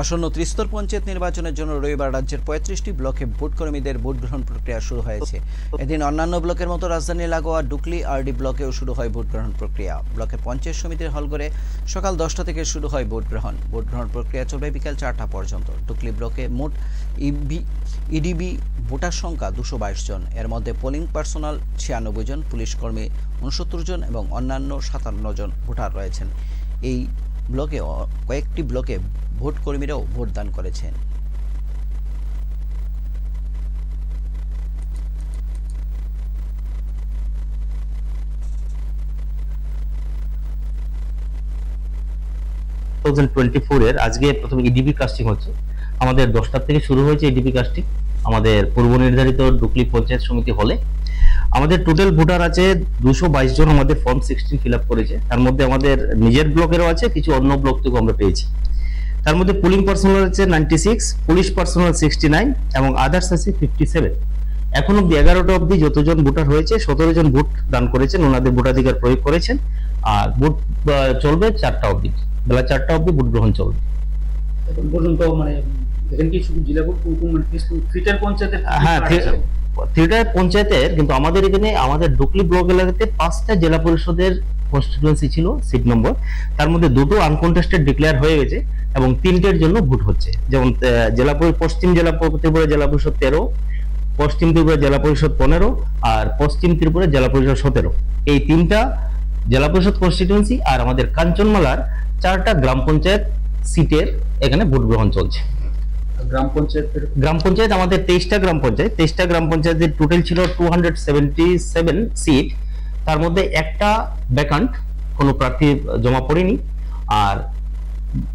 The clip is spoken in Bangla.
আসন্ন ত্রিস্তর পঞ্চায়েত নির্বাচনের জন্য রবিবার রাজ্যের পঁয়ত্রিশটি ব্লকে ভোট কর্মীদের ভোট গ্রহণ প্রক্রিয়া শুরু হয়েছে। এদিন অন্যান্য ব্লকের মতো রাজধানী লাগোয়া ডুকলি আরডি ব্লকেও শুরু হয় ভোট গ্রহণ প্রক্রিয়া। ব্লকের পঞ্চায়েত সমিতির হল করে সকাল দশটা থেকে শুরু হয় ভোট গ্রহণ। ভোট গ্রহণ প্রক্রিয়া চলবে বিকাল চারটা পর্যন্ত। ডুকলি ব্লকে মোট ইবি, ইডিবি ভোটার সংখ্যা দুশো জন। এর মধ্যে পোলিং পার্সোনাল ছিয়ানব্বই জন, পুলিশ কর্মী উনসত্তর জন এবং অন্যান্য সাতান্ন জন ভোটার রয়েছেন। এই ব্লকে কয়েকটি ব্লকে ভোট কর্মীরাও ভোটদান করেছেন। এর আজকে প্রথম ইডিপি কাস্টিং হচ্ছে। আমাদের দশটার থেকে শুরু হয়েছে ইডিপি কাস্টিং আমাদের পূর্ব নির্ধারিত ডুকলি পঞ্চায়েত সমিতি হলে আমাদের টোটাল ভোটার আছে দুশো বাইশ জন, আমাদের ফর্ম সিক্সটিন ফিল আপ করেছে। তার মধ্যে আমাদের নিজের ব্লকেরও আছে, কিছু অন্য ব্লক থেকেও আমরা পেয়েছি। তার মধ্যে পুলিং পার্সোনাল আছে ninety six police personal sixty nine এবং আদার্স আছে ফিফটি সেভেন এখন অব্দি এগারোটা অব্দি যতজন ভোটার হয়েছে, সতেরো জন ভোট দান করেছেন, ওনাদের ভোটাধিকার প্রয়োগ করেছেন, আর ভোট চলবে চারটা অব্দি বেলা চারটা অব্দি ভোট গ্রহণ চলবে মানে কোন মানে পঞ্চায়েতের হ্যাঁ? থিয়েটার পঞ্চায়েতের কিন্তু আমাদের এখানে আমাদের ডুকলি ব্লক এলাকাতে পাঁচটা জেলা পরিষদের কনস্টিটুয়েন্সি ছিল সিট নম্বর তার মধ্যে দুটো আনকন্টেস্টেড ডিক্লেয়ার হয়ে গেছে এবং তিনটের জন্য ভোট হচ্ছে। যেমন জেলা পশ্চিম জেলা ত্রিপুরা জেলা পরিষদ তেরো পশ্চিম ত্রিপুরা জেলা পরিষদ পনেরো আর পশ্চিম ত্রিপুরা জেলা পরিষদ সতেরো। এই তিনটা জেলা পরিষদ কনস্টিটুয়েন্সি আর আমাদের কাঞ্চনমালার চারটা গ্রাম পঞ্চায়েত সিটের এখানে ভোট গ্রহণ চলছে। গ্রাম পঞ্চায়েত গ্রাম পঞ্চায়েত, আমাদের তেইশটা গ্রাম পঞ্চায়েত। তেইশটা গ্রাম পঞ্চায়েতের টোটাল ছিল টু হান্ড্রেড সেভেন সিট তার মধ্যে একটা ব্যাকান্ট কোনো প্রার্থী জমা পড়েনি। আর